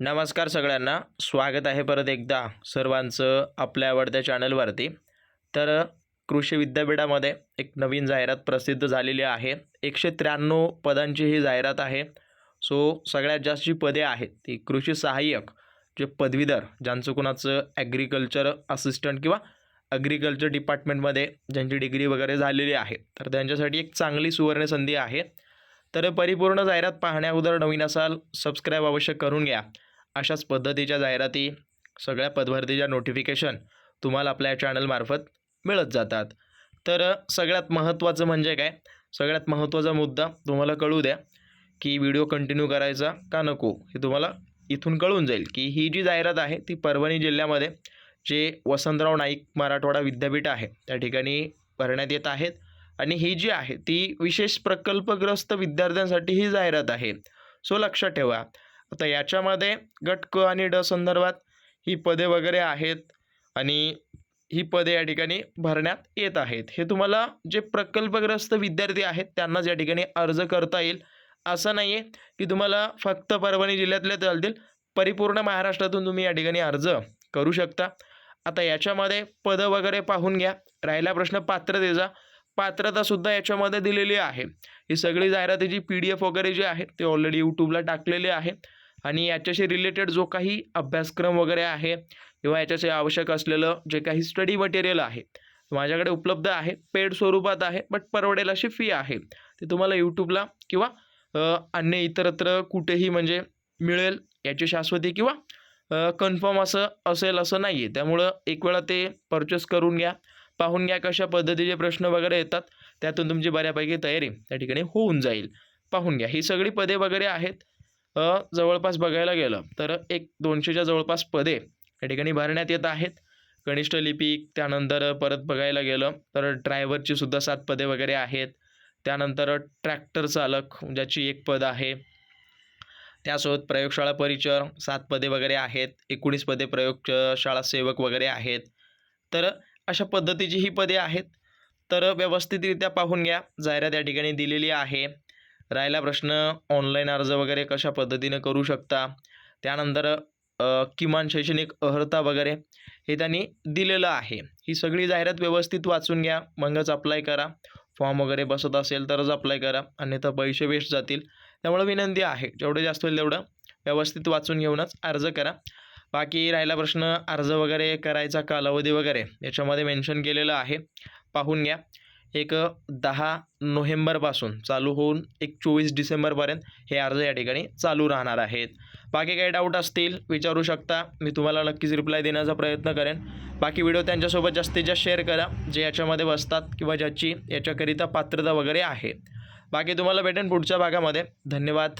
नमस्कार सगळ्यांना. स्वागत आहे परत एकदा सर्वांचं आपल्या आवडत्या चॅनलवरती. तर कृषी विद्यापीठामध्ये एक नवीन जाहिरात प्रसिद्ध झालेली आहे. एकशे त्र्याण्णव पदांची ही जाहिरात आहे. सो सगळ्यात जास्त जी पदे आहेत ती कृषी सहाय्यक जे पदवीधर ज्यांचं कोणाचं ॲग्रिकल्चर असिस्टंट किंवा ॲग्रिकल्चर डिपार्टमेंटमध्ये ज्यांची डिग्री वगैरे झालेली आहे. तर त्यांच्यासाठी एक चांगली सुवर्ण संधी आहे. तर परिपूर्ण जाहिरात पाहण्याअगोदर नवीन असाल सबस्क्राईब अवश्य करून घ्या. अशाच पद्धतीच्या जाहिराती सगळ्या पदभरतीच्या नोटिफिकेशन तुम्हाला आपल्या चॅनलमार्फत मिळत जातात. तर सगळ्यात महत्त्वाचं म्हणजे काय? सगळ्यात महत्त्वाचा मुद्दा तुम्हाला कळू द्या की व्हिडिओ कंटिन्यू करायचा का नको हे तुम्हाला इथून कळून जाईल की ही जी जाहिरात आहे ती परभणी जिल्ह्यामध्ये जे वसंतराव नाईक मराठवाडा विद्यापीठ आहे त्या ठिकाणी भरण्यात येत आहेत. आणि ही जी आहे ती विशेष प्रकल्पग्रस्त विद्यार्थ्यांसाठी ही जाहिरात आहे. सो लक्षात ठेवा. आता याच्यामध्ये गट क आणि ड संदर्भात ही पदे वगैरे आहेत आणि ही पदे या ठिकाणी भरण्यात येत आहेत. हे तुम्हाला जे प्रकल्पग्रस्त विद्यार्थी आहेत त्यांनाच या ठिकाणी अर्ज करता येईल. असं नाही आहे की तुम्हाला फक्त परभणी जिल्ह्यातले चालतील. परिपूर्ण महाराष्ट्रातून तुम्ही या ठिकाणी अर्ज करू शकता. आता याच्यामध्ये पदं वगैरे पाहून घ्या. राहिला प्रश्न पात्रतेचा पात्रतासुद्धा याच्यामध्ये दिलेली आहे. ही सगळी जाहिरातीची पी डी एफ वगैरे जी आहे ते ऑलरेडी यूट्यूबला टाकलेले आहे आणि याच्याशी रिलेटेड जो काही अभ्यासक्रम वगैरे आहे किंवा याच्याशी आवश्यक असलेलं जे काही स्टडी मटेरियल आहे माझ्याकडे उपलब्ध आहे. पेड स्वरूपात आहे बट परवडेल अशी फी आहे. ते तुम्हाला यूट्यूबला किंवा अन्य इतरत्र कुठेही म्हणजे मिळेल याची शाश्वती किंवा कन्फर्म असं असेल असं नाही आहे त्यामुळं एक वेळा ते परचेस करून घ्या. पाहून घ्या कशा पद्धतीचे प्रश्न वगैरे येतात. त्यातून तुमची बऱ्यापैकी तयारी त्या ठिकाणी होऊन जाईल. पाहून घ्या. ही सगळी पदे वगैरे आहेत. जवळपास बघायला गेलं तर एक दोनशेच्या जवळपास पदे या ठिकाणी भरण्यात येत आहेत. कनिष्ठ लिपिक त्यानंतर परत बघायला गेलं तर ड्रायव्हरची सुद्धा सात पदे वगैरे आहेत. त्यानंतर ट्रॅक्टर चालक ज्याची एक पद आहे. त्यासोबत प्रयोगशाळा परिचर सात पदे वगैरे आहेत. एकोणीस पदे प्रयोगशाळा सेवक वगैरे आहेत. तर अशा पद्धतीची ही पदे आहेत. तर व्यवस्थितरित्या पाहून घ्या. जाहिरात या ठिकाणी दिलेली आहे. राहिला प्रश्न ऑनलाईन अर्ज वगैरे कशा पद्धतीनं करू शकता? त्यानंतर किमान शैक्षणिक अर्हता वगैरे हे त्यांनी दिलेलं आहे. ही सगळी जाहिरात व्यवस्थित वाचून घ्या. मगच अप्लाय करा. फॉर्म वगैरे बसत असेल तरच अप्लाय करा. अन्यथा पैसे वेस्ट जातील. त्यामुळे विनंती आहे. जेवढं जास्त होईल तेवढं व्यवस्थित वाचून घेऊनच अर्ज करा. बाकी राहिला प्रश्न अर्ज वगैरे करायचा कालावधी वगैरे याच्यामध्ये मेन्शन केलेलं आहे. पाहून घ्या. एक दहा नोव्हेंबरपासून चालू होऊन एक चोवीस डिसेंबरपर्यंत हे अर्ज या ठिकाणी चालू राहणार आहेत. बाकी काही डाऊट असतील विचारू शकता. मी तुम्हाला नक्कीच रिप्लाय देण्याचा प्रयत्न करेन. बाकी व्हिडिओ त्यांच्यासोबत जास्तीत जास्त शेअर करा जे याच्यामध्ये बसतात किंवा ज्याची याच्याकरिता पात्रता वगैरे आहे. बाकी तुम्हाला भेटेन पुढच्या भागामध्ये. धन्यवाद.